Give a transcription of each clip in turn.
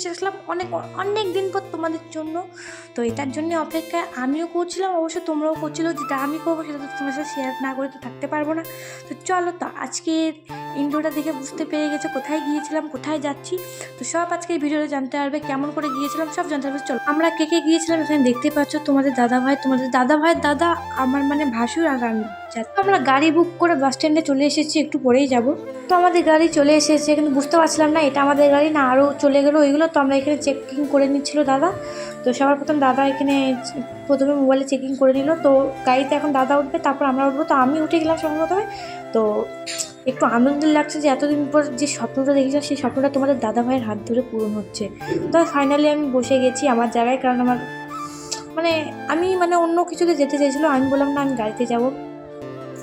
Video আসলাম অনেক অনেক দিন পর তোমাদের জন্য। তো এটার জন্য অপেক্ষায় আমিও করছিলাম, অবশ্য তোমরাও করছিল, যেটা আমি করব সেটা তো তোমার সাথে শেয়ার না করে তো থাকতে পারব না। তো চলো তো, আজকের ইন্ডোটা দেখে বুঝতে পেরে গেছে কোথায় গিয়েছিলাম, কোথায় যাচ্ছি। তো সব আজকে এই ভিডিওতে জানতে পারবে কেমন করে গিয়েছিলাম, সব জানতে পারবে। চলো, আমরা কে কে গিয়েছিলাম এখানে দেখতে পাচ্ছ তোমাদের দাদা ভাই তোমাদের দাদা ভাইয়ের দাদা, আমার মানে ভাসুর আর। আমরা গাড়ি বুক করে বাস স্ট্যান্ডে চলে এসেছি, একটু পরেই যাব। তো আমাদের গাড়ি চলে এসেছে কিন্তু বুঝতে পারছিলাম না, এটা আমাদের গাড়ি না আরও চলে গেলো ওইগুলো তো আমরা এখানে চেকিং করে নিচ্ছিল দাদা। তো সবার প্রথম দাদা এখানে প্রথমে মোবাইলে চেকিং করে নিল। তো গাড়িতে এখন দাদা উঠবে, তারপর আমরা উঠবো। তো আমি উঠে গেলাম প্রথমে তো একটু আনন্দ লাগছে যে এতদিন পর যে স্বপ্নটা দেখেছিলাম সেই স্বপ্নটা তোমাদের দাদা ভাইয়ের হাত ধরে পূরণ হচ্ছে। তো ফাইনালি আমি বসে গেছি আমার জায়গায়, কারণ আমার মানে আমি মানে অন্য কিছুতে যেতে চাইছিলো। আমি বললাম না, আমি গাড়িতে যাব।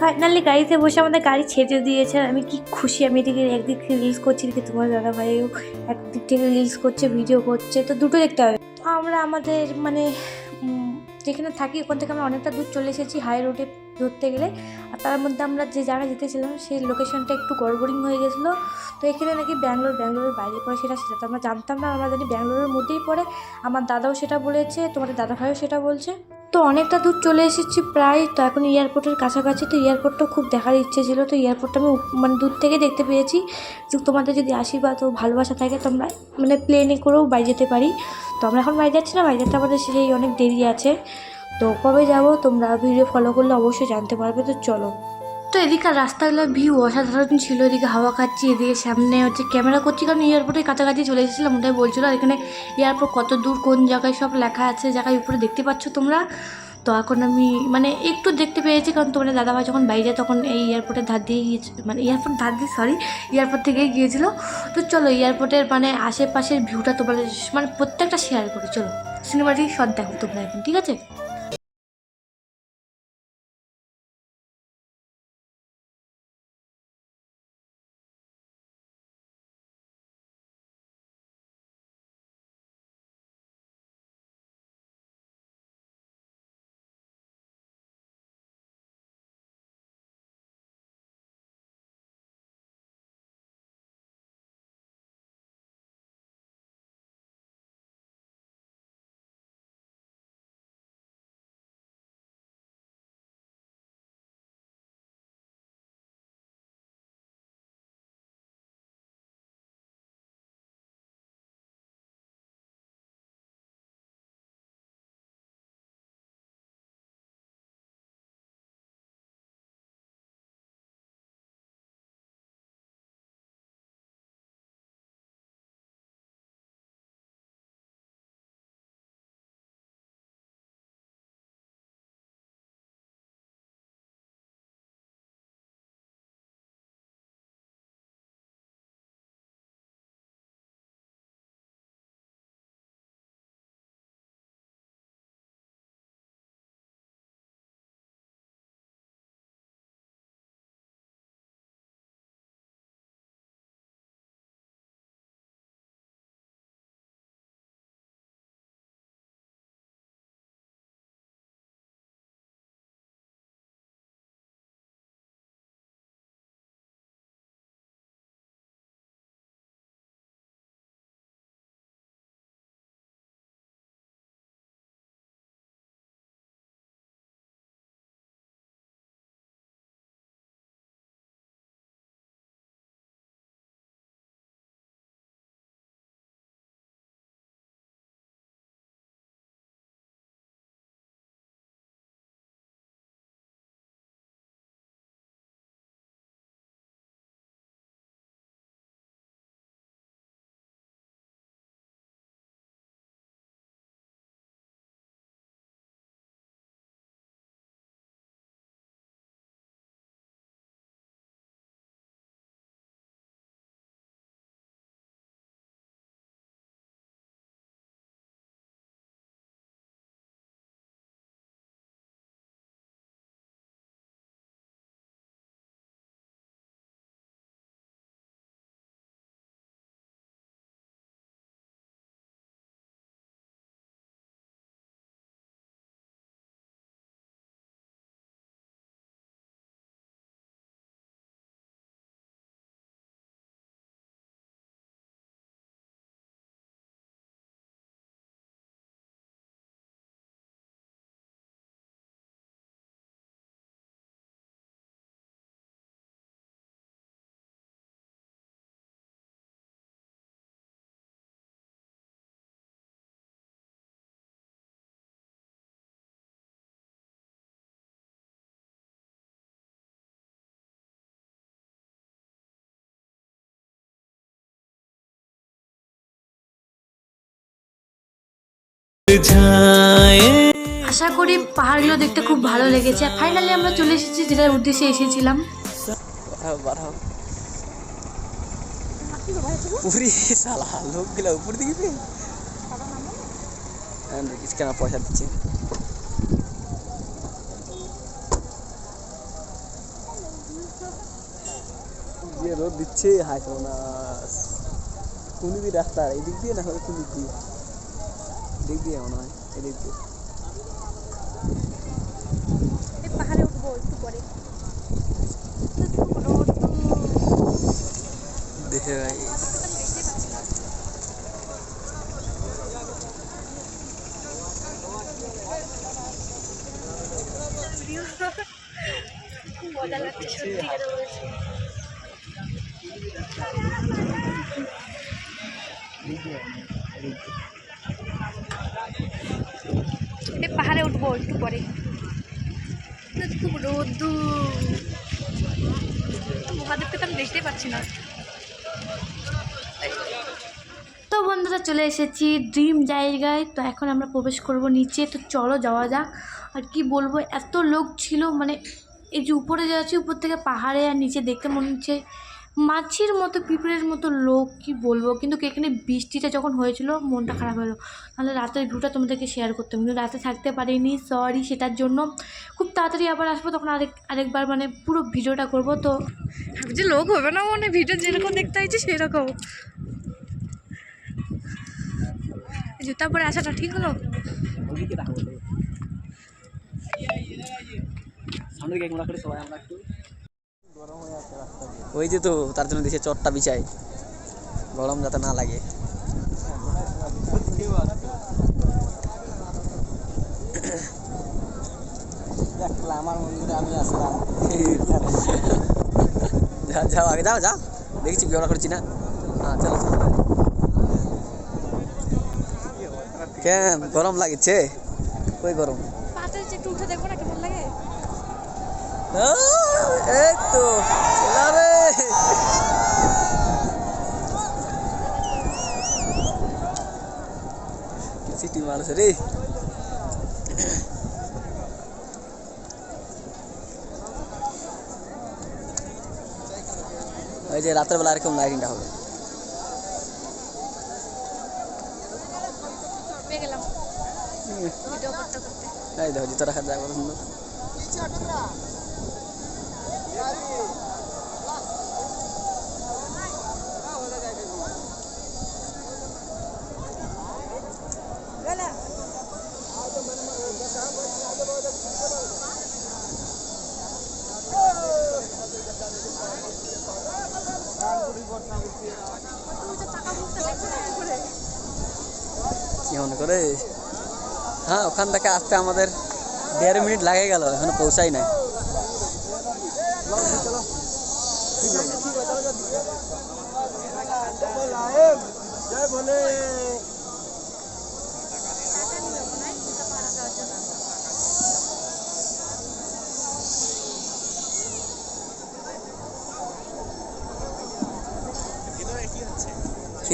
ফাইনালি গাড়িতে বসে আমাদের গাড়ি ছেড়ে দিয়েছে। আমি কি খুশি, আমি এদিকে একদিক থেকে রিলস করছি, এদিকে তোমার দাদা ভাইও একদিক থেকে রিলস করছে ভিডিও করছে। তো দুটো দেখতে হবে। আমরা আমাদের মানে যেখানে থাকি, ওখান থেকে আমরা অনেকটা দূর চলে এসেছি হাই রোডে ধরতে গেলে, আর তার মধ্যে আমরা যে জায়গায় যেতেছিলাম, সেই লোকেশনটা একটু গড়বড়িং হয়ে গেছিল। তো এখানে নাকি ব্যাঙ্গালোর ব্যাঙ্গালোরের বাইরে পড়ে সেটা সেটা তো আমরা জানতাম না, আমরা জানি ব্যাঙ্গালোরের মধ্যেই পড়ে। আমার দাদাও সেটা বলেছে, তোমাদের দাদা ভাইও সেটা বলছে। তো অনেকটা দূর চলে এসেছি প্রায়, তো এখন এয়ারপোর্টের কাছাকাছি, তো এয়ারপোর্টটা খুব দেখার ইচ্ছে ছিল। তো এয়ারপোর্টটা আমি মানে দূর থেকে দেখতে পেয়েছি। যে তোমাদের যদি আশীর্বাদ ও ভালোবাসা থাকে, তো আমরা মানে প্লেনে করেও বাড়ি যেতে পারি। তো আমরা এখন বাড়ি যাচ্ছি না বাড়ি যেতে আমাদের সেই অনেক দেরি আছে। তো কবে যাব? তোমরা ভিডিও ফলো করলে অবশ্যই জানতে পারবে, তো চলো। তো এদিকে রাস্তাগুলোর ভিউ অসাধারণ ছিল, এদিকে হাওয়া খাচ্ছি, এদিকে সামনে হচ্ছে ক্যামেরা করছি, কারণ এয়ারপোর্টের কাছাকাছি চলে এসেছিলাম, ওটাই বলছিল। আর এখানে এয়ারপোর্ট কত দূর, কোন জায়গায় সব লেখা আছে জায়গায় উপরে দেখতে পাচ্ছ তোমরা? তো এখন আমি মানে একটু দেখতে পেয়েছি, কারণ তোমাদের দাদাভাই যখন বাইরে যায়, তখন এই এয়ারপোর্টের ধার দিয়ে গিয়েছিল মানে এয়ারপোর্ট ধার দিয়ে সরি এয়ারপোর্ট থেকে গিয়েছিল। তো চলো এয়ারপোর্টের মানে আশেপাশের ভিউটা তোমাদের মানে প্রত্যেকটা শেয়ার করি, চলো। সিনেমাটি শট দেখো তোমরা এখন, ঠিক আছে? আশা করি পাহাড়গুলো দেখতে খুব ভালো লেগেছে ফাইনালি আমরা চলে এসেছি যেটার উদ্দেশ্যে এসেছিলাম বাড়াও বাড়াও পুরি সালা লোকগুলো উপর দিকে দেখিস কেন পয়সা দিচ্ছে রোদ দিচ্ছে হাই সোনাস কোন রাস্তা এদিক দিয়ে না হলে কোন দিক দিয়ে দিক দিয়ে মনে হয় এদিক দিয়ে। পাহাড়ে উঠবো একটু পরে। দেখে ভাই মজা লাগছে সত্যি করে বলেছি এই পাহাড়ে উঠবো একটু পরে। খুব রোদ্দু মহাদেবকে তো আমি দেখতেই পাচ্ছি না। তো বন্ধুরা চলে এসেছি ড্রিম জায়গায়। তো এখন আমরা প্রবেশ করব নিচে। তো চলো যাওয়া যাক। আর কি বলব এত লোক ছিল মানে এই যে উপরে যাচ্ছি উপর থেকে পাহাড়ে আর নিচে দেখতে মনে হচ্ছে মাছির মতো পিঁপড়ের মতো লোক কি বলব? কিন্তু এখানে বৃষ্টিটা যখন হয়েছিল মনটা খারাপ হলো। তাহলে রাতের ভিউটা তোমাদেরকে শেয়ার করতাম। কিন্তু রাতে থাকতে পারিনি সরি সেটার জন্য। খুব তাড়াতাড়ি আবার আসব তখন আরেক আরেকবার মানে পুরো ভিডিওটা করব তো যে লোক হবে না মানে ভিডিও যেরকম দেখতে হয়েছে সেরকম। জুতা পরে আসাটা ঠিক হলো? সামনে করে সবাই আমরা একটু ওই যে তো তার জন্য দেশে চটটা বিছাই গরম যাতে না লাগে। আমার মন্দিরে আমি আসলাম। যাও আগে যাও যাও। দেখছি করছি না। হ্যাঁ চলো চলো। কেন গরম লাগছে? কই গরম? পাতে একটু উঠে দেখব না কেমন লাগে? এই তো রে সিটি মানুষ রে? ওই যে রাতের বেলা এরকম লাইটিংটা হবে। এই দেখো জুতো রাখার জায়গা সুন্দর। কি মনে করে? হ্যাঁ ওখান থেকে আসতে আমাদের দেড় মিনিট লাগে গেল, এখনও পৌঁছাই নাই। কে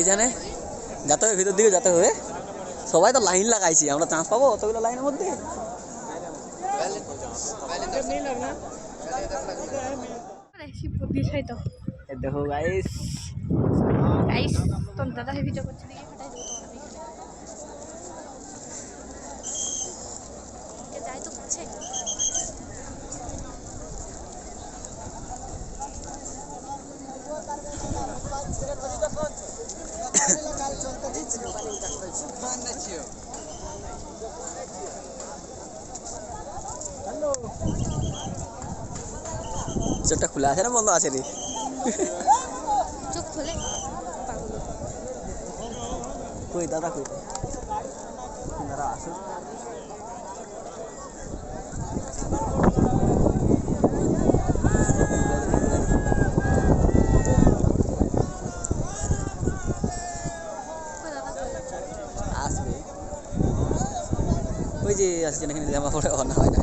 জানে যেতে হবে ভিতর দিকে যেতে হবে সবাই তো লাইন লাগাইছি আমরা চান্স পাবো অতগুলো লাইনের মধ্যে বিষয় তো এই দেখো গাইস গাইস তোর দাদা ভিডিও করছে দেখি ফাটাই দেবো তোমার যাই তো করছে চোখটা খোলা আছে না বন্ধ আছে রে চোখ খোলে। কই দাদা কই? দাদা আসুন আসবে। ওই যে আসছে এখানে জামা পরে না হয় না।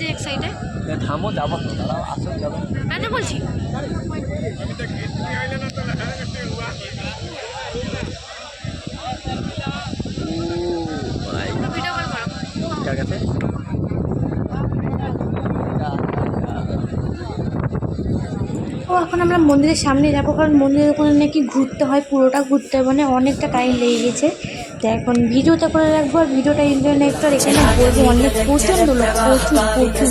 যে এক সাইডে থামো যাব। দাঁড়াও আসো যাব। কেন বলছি? ভিডিও কল করো কার কাছে ও এখন আমরা মন্দিরের সামনে যাব কারণ মন্দিরের ওখানে নাকি ঘুরতে হয় পুরোটা ঘুরতে হয় মানে অনেকটা টাইম লেগে গেছে। তো এখন ভিডিওটা করে রাখব আর ভিডিওটা ইন্টারনেটটা রেখে এখানে বলব, অনেক প্রচণ্ড লোক, প্রচুর প্রচুর।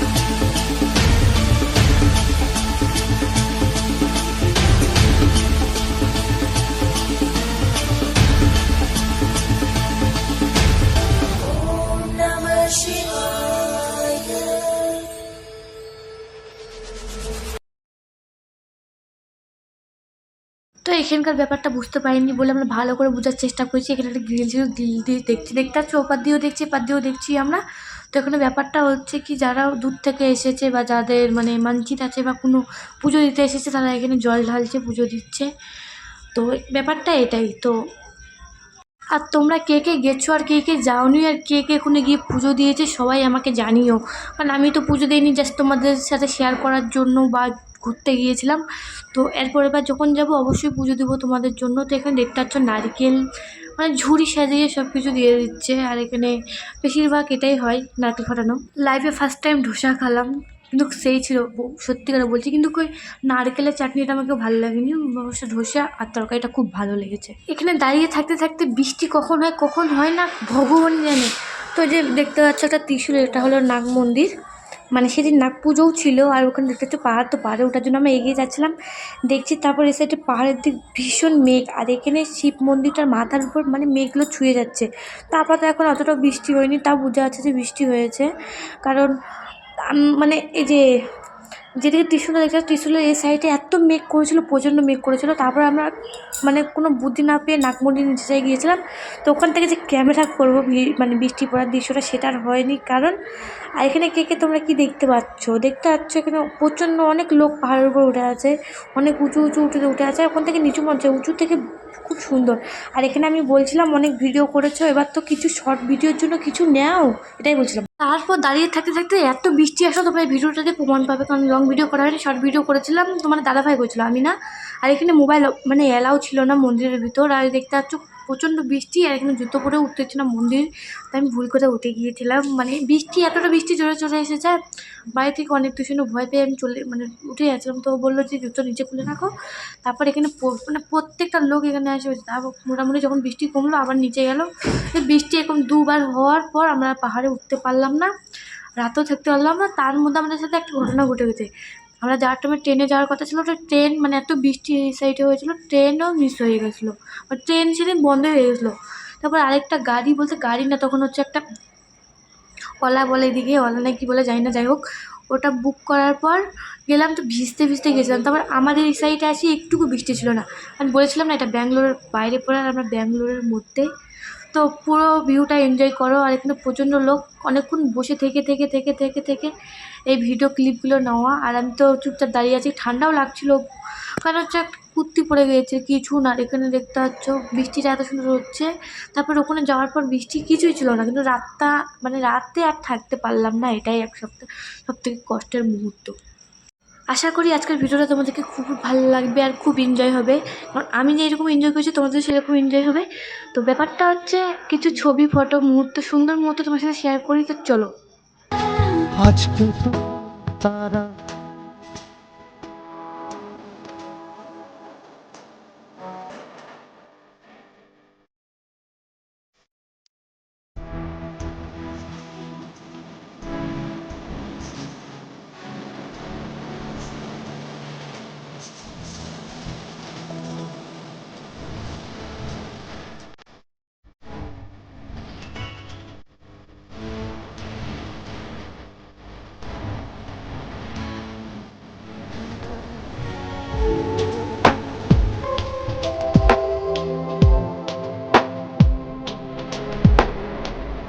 এখানকার ব্যাপারটা বুঝতে পারিনি বলে আমরা ভালো করে বোঝার চেষ্টা করছি। এখানে একটা গ্রিল ছিল গ্রিল দিয়ে দেখছি, দেখতে পাচ্ছি? ওপার দিয়েও দেখছি, এপার দিয়েও দেখছি আমরা। তো এখানে ব্যাপারটা হচ্ছে কি, যারা দূর থেকে এসেছে বা যাদের মানে মানচিত আছে বা কোনো পুজো দিতে এসেছে, তারা এখানে জল ঢালছে, পুজো দিচ্ছে। তো ব্যাপারটা এটাই। তো আর তোমরা কে কে গেছো আর কে কে যাওনি আর কে কে ওখানে গিয়ে পুজো দিয়েছে সবাই আমাকে জানিও। কারণ আমি তো পুজো দিইনি জাস্ট তোমাদের সাথে শেয়ার করার জন্য বা ঘুরতে গিয়েছিলাম। তো এরপর এবার যখন যাব অবশ্যই পুজো দেবো তোমাদের জন্য। তো এখানে দেখতে পাচ্ছ নারকেল মানে ঝুড়ি সাজিয়ে সব কিছু দিয়ে দিচ্ছে। আর এখানে বেশিরভাগ এটাই হয় নারকেল ফাটানো। লাইফে ফার্স্ট টাইম ধোসা খেলাম। কিন্তু সেই ছিল সত্যি করে বলছি। কিন্তু কই, নারকেলের চাটনিটা আমাকে ভালো লাগেনি। অবশ্য ধোসা আর তরকারিটা খুব ভালো লেগেছে। এখানে দাঁড়িয়ে থাকতে থাকতে বৃষ্টি কখন হয় কখন হয় না ভগবান জানে। তো যে দেখতে পাচ্ছ একটা ত্রিশূল, এটা হলো নাগ মন্দির। মানে সেদিন নাগ পুজোও ছিল আর ওখানে দেখতে হচ্ছে পাহাড়, তো পাহাড়ে ওঠার জন্য আমরা এগিয়ে যাচ্ছিলাম। দেখছি তারপর এসে একটা পাহাড়ের দিক ভীষণ মেঘ। আর এখানে শিব মন্দিরটার মাথার উপর মানে মেঘগুলো ছুঁয়ে যাচ্ছে। তারপর তো এখন অতটা বৃষ্টি হয়নি তা বোঝা যাচ্ছে যে বৃষ্টি হয়েছে। কারণ মানে এই যে, যেদিকে ত্রিশুলটা দেখতে ত্রিশুলের এই সাইডে এত মেঘ করেছিল, প্রচণ্ড মেঘ করেছিল। তারপর আমরা মানে কোনো বুদ্ধি না পেয়ে নাকমন্ডির নিচে জায়গায় গিয়েছিলাম। তো ওখান থেকে যে ক্যামেরা করব মানে বৃষ্টি পড়ার দৃশ্যটা, সেটা আর হয়নি। কারণ, আর এখানে কে কে তোমরা কি দেখতে পাচ্ছ? দেখতে পাচ্ছ এখানে প্রচণ্ড অনেক লোক পাহাড়ের উপর উঠে আছে, অনেক উঁচু উঁচু উঠে উঠে আছে। ওখান থেকে নিচু মঞ্চে, উঁচু থেকে খুব সুন্দর। আর এখানে আমি বলছিলাম, অনেক ভিডিও করেছ, এবার তো কিছু শর্ট ভিডিওর জন্য কিছু নেও, এটাই বলছিলাম। তারপর দাঁড়িয়ে থাকতে থাকতে এত বৃষ্টি আসলো তোমরা ভিডিওটাতে প্রমাণ পাবে, কারণ লং ভিডিও করা হয়নি শর্ট ভিডিও করেছিলাম, তোমার দাদাভাই করেছিল আমি না। আর এখানে মোবাইল মানে অ্যালাউ ছিল না মন্দিরের ভিতর, আর দেখতে পাচ্ছ প্রচণ্ড বৃষ্টি আর এখানে জুতো পরে উঠতে হচ্ছে না মন্দির। তাই আমি ভুল করে উঠে গিয়েছিলাম। মানে বৃষ্টি, এতটা বৃষ্টি জোরে চলে এসেছে, বাড়ি থেকে অনেক কিছু ভয় পেয়ে আমি চলে মানে উঠে গেছিলাম। তো বলল যে, জুতো নিচে খুলে রাখো। তারপর এখানে মানে প্রত্যেকটা লোক এখানে আসে। তারপর মোটামুটি যখন বৃষ্টি কমলো, আবার নিচে গেলো। বৃষ্টি এরকম দুবার হওয়ার পর আমরা পাহাড়ে উঠতে পারলাম না, রাতেও থাকতে পারলাম না। তার মধ্যে আমাদের সাথে একটা ঘটনা ঘটে গেছে। আমরা যাওয়ার টাইমে ট্রেনে যাওয়ার কথা ছিল, ওটা ট্রেন মানে এত বৃষ্টি এই সাইডে হয়েছিল ট্রেনও মিস হয়ে গেছিল। ট্রেন সেদিন বন্ধ হয়ে গেছিল। তারপর আরেকটা গাড়ি বলতে গাড়ি না, তখন হচ্ছে একটা ওলা বলে এদিকে ওলা না কি বলে জানি না, যাই হোক। ওটা বুক করার পর গেলাম তো ভিজতে ভিজতে গেছিলাম। তারপর আমাদের এই সাইডে আসি, একটুকু বৃষ্টি ছিল না। আমি বলেছিলাম না, এটা ব্যাঙ্গালোরের বাইরে পড়ে, আর আমরা ব্যাঙ্গালোরের মধ্যে। তো পুরো ভিউটা এনজয় করো, আর এখানে প্রচণ্ড লোক। অনেকক্ষণ বসে থেকে থেকে থেকে থেকে থেকে এই ভিডিও ক্লিপগুলো নেওয়া। আর আমি তো চুপচাপ দাঁড়িয়ে আছি, ঠান্ডাও লাগছিল। কারণ হচ্ছে একটা কুর্তি পড়ে গিয়েছে, কিছু না। এখানে দেখতে পাচ্ছ, বৃষ্টিটা এত সুন্দর হচ্ছে। তারপর ওখানে যাওয়ার পর বৃষ্টি কিছুই ছিল না। কিন্তু রাতটা মানে রাতে আর থাকতে পারলাম না, এটাই এক সপ্তাহ সব থেকে কষ্টের মুহূর্ত। আশা করি আজকের ভিডিওটা তোমাদেরকে খুব ভালো লাগবে আর খুব এনজয় হবে। কারণ আমি যেরকম এনজয় করেছি, তোমাদের সেরকম এনজয় হবে। তো ব্যাপারটা হচ্ছে, কিছু ছবি ফটো মুহূর্ত, সুন্দর মুহূর্ত তোমার সাথে শেয়ার করি, তো চলো। আজকে তো তারা